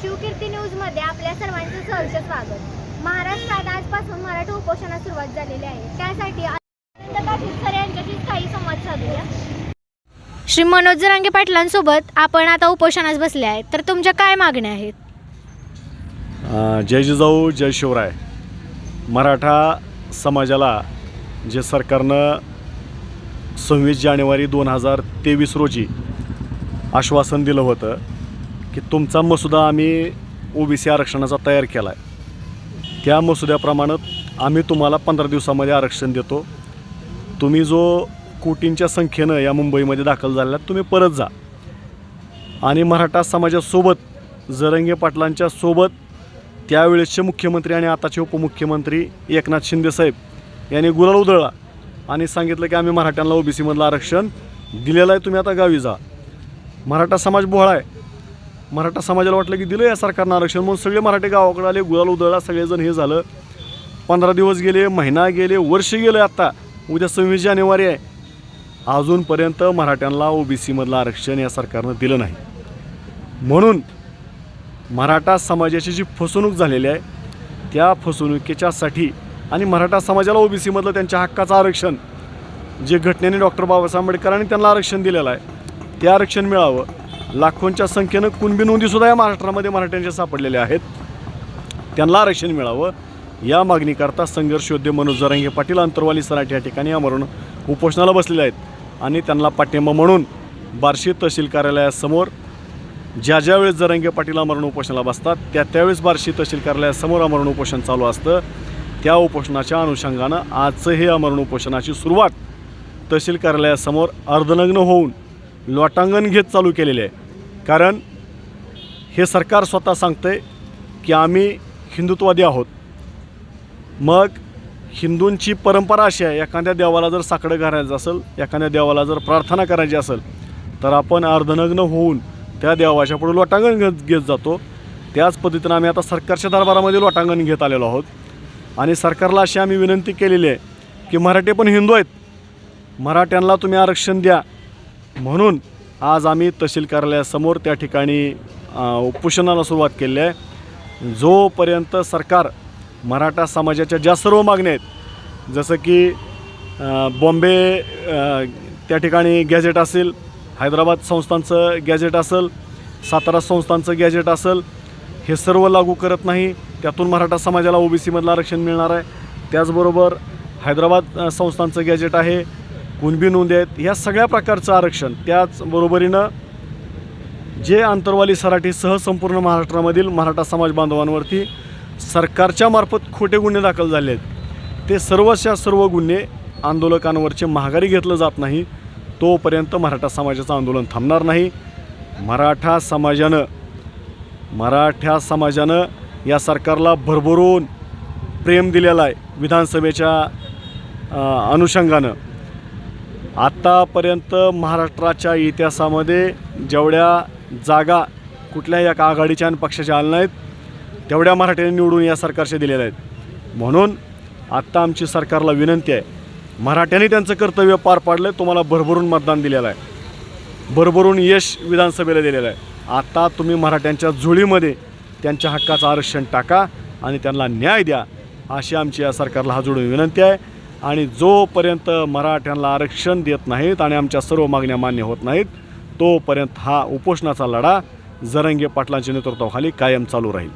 शिवकीर्ती न्यूजमध्ये आपल्या सर्वांचं सहर्ष स्वागत. महाराष्ट्रात आजपासून मराठा उपोषणास सुरुवात झालेली आहे. त्यासाठी अरविंद पाटील सर यांच्याशीच काही संवाद साधूया. श्री मनोज जरांगे पाटलांसोबत आपण आता उपोषणास बसले आहेत तर तुमच्या काय मागण्या आहेत? जय जिजाऊ जय शिवराय. मराठा समाजाला जे सरकारनं सव्वीस जानेवारी दोन हजार तेवीस रोजी आश्वासन दिलं होतं की तुमचा मसुदा आम्ही ओबीसी आरक्षणाचा तयार केला आहे त्या मसुद्याप्रमाणे आम्ही तुम्हाला पंधरा दिवसामध्ये आरक्षण देतो. तुम्ही जो कोटींच्या संख्येनं या मुंबईमध्ये दाखल झालेला तुम्ही परत जा. आणि मराठा समाजासोबत जरंगे पाटलांच्या सोबत त्यावेळेसचे मुख्यमंत्री आणि आताचे उपमुख्यमंत्री एकनाथ शिंदेसाहेब यांनी गुलाल उधळला आणि सांगितलं की आम्ही मराठ्यांना ओबीसीमधलं आरक्षण दिलेलं आहे तुम्ही आता गावी जा. मराठा समाज बोहळा आहे. मराठा समाजाला वाटलं की दिलं या सरकारनं आरक्षण म्हणून सगळे मराठे गावाकडे आले गुलाल उधळला सगळेजण हे झालं. पंधरा दिवस गेले महिना गेले वर्ष गेले आत्ता उद्या सव्वीस जानेवारी आहे. अजूनपर्यंत मराठ्यांना ओबीसीमधलं आरक्षण या सरकारनं दिलं नाही. म्हणून मराठा समाजाची जी फसवणूक झालेली आहे त्या फसवणुकीच्यासाठी आणि मराठा समाजाला ओबीसीमधलं त्यांच्या हक्काचं आरक्षण जे घटनेने डॉक्टर बाबासाहेब आंबेडकरांनी त्यांना आरक्षण दिलेलं आहे ते आरक्षण मिळावं. लाखोंच्या संख्येनं कुणबी नोंदीसुद्धा या महाराष्ट्रामध्ये मराठ्यांच्या सापडलेल्या आहेत. त्यांना आरक्षण मिळावं या मागणीकरता संघर्ष योद्धे मनोज जरांगे पाटील अंतरवाली सराठी या ठिकाणी यामरून उपोषणाला बसलेले आहेत. आणि त्यांना पाठिंबा म्हणून बार्शी तहसील कार्यालयासमोर ज्या ज्यावेळेस जरंगे पाटील अमरण उपोषणाला बसतात त्या त्यावेळेस बार्शी तहसील कार्यालयासमोर आमरण उपोषण चालू असतं. त्या उपोषणाच्या अनुषंगानं आजचं हे अमरण उपोषणाची सुरुवात तहसील कार्यालयासमोर अर्धनग्न होऊन लोटांगण घेत चालू केलेले आहे. कारण हे सरकार स्वतः सांगते की आम्ही हिंदुत्ववादी आहोत. मग हिंदूंची परंपरा अशी आहे एखाद्या देवाला जर साकडं घालायचं असेल एखाद्या देवाला जर प्रार्थना करायची असेल तर आपण अर्धनग्न होऊन त्या देवाच्या पुढे लोटांगण घेत घेत जातो. त्याच पद्धतीनं आम्ही आता सरकारच्या दरबारामध्ये लोटांगण घेत आलेलो आहोत. आणि सरकारला अशी आम्ही विनंती केलेली आहे की मराठे पण हिंदू आहेत. मराठ्यांना तुम्ही आरक्षण द्या. म्हणून आज आम्ही तहसील कार्यालयासमोर त्या ठिकाणी उपोषणाला सुरुवात केली आहे. जोपर्यंत सरकार मराठा समाजाच्या ज्या सर्व मागण्या आहेत जसं की बॉम्बे त्या ठिकाणी गॅजेट असेल हैदराबाद संस्थांचं गॅजेट असेल सातारा संस्थांचं गॅजेट असेल हे सर्व लागू करत नाही त्यातून मराठा समाजाला ओबीसीमधलं आरक्षण मिळणार आहे. त्याचबरोबर हैदराबाद संस्थांचं गॅजेट आहे कुणबी नोंदी आहेत. ह्या सगळ्या प्रकारचं आरक्षण त्याचबरोबरीनं जे आंतरवाली सराठीसह संपूर्ण महाराष्ट्रामधील मराठा समाज बांधवांवरती सरकारच्या मार्फत खोटे गुन्हे दाखल झाले आहेत. ते सर्वशा सर्व गुन्हे आंदोलकांवरचे महागारी घेतलं जात नाही. तोपर्यंत मराठा समाजाचं आंदोलन थांबणार नाही. मराठा समाजानं मराठा समाजानं या सरकारला भरभरून प्रेम दिलेला आहे. विधानसभेच्या अनुषंगानं. आत्तापर्यंत महाराष्ट्राच्या इतिहासामध्ये जेवढ्या जागा कुठल्याही एका आघाडीच्या आणि पक्षाच्या आल्या नाहीत तेवढ्या मराठ्यांनी निवडून या सरकारच्या दिलेल्या आहेत. म्हणून आत्ता आमची सरकारला विनंती आहे मराठ्यांनी त्यांचं कर्तव्य पार पाडलं आहे तुम्हाला भरभरून मतदान दिलेलं आहे. भरभरून यश विधानसभेला दिलेलं आहे. आता तुम्ही मराठ्यांच्या जुळीमध्ये त्यांच्या हक्काचं आरक्षण टाका आणि त्यांना न्याय द्या अशी आमची या सरकारला हा जोडून विनंती आहे. आणि जोपर्यंत मराठ्यांना आरक्षण देत नाहीत आणि आमच्या सर्व मागण्या मान्य होत नाहीत तोपर्यंत हा उपोषणाचा लढा जरंगे पाटलांच्या नेतृत्वाखाली कायम चालू राहील.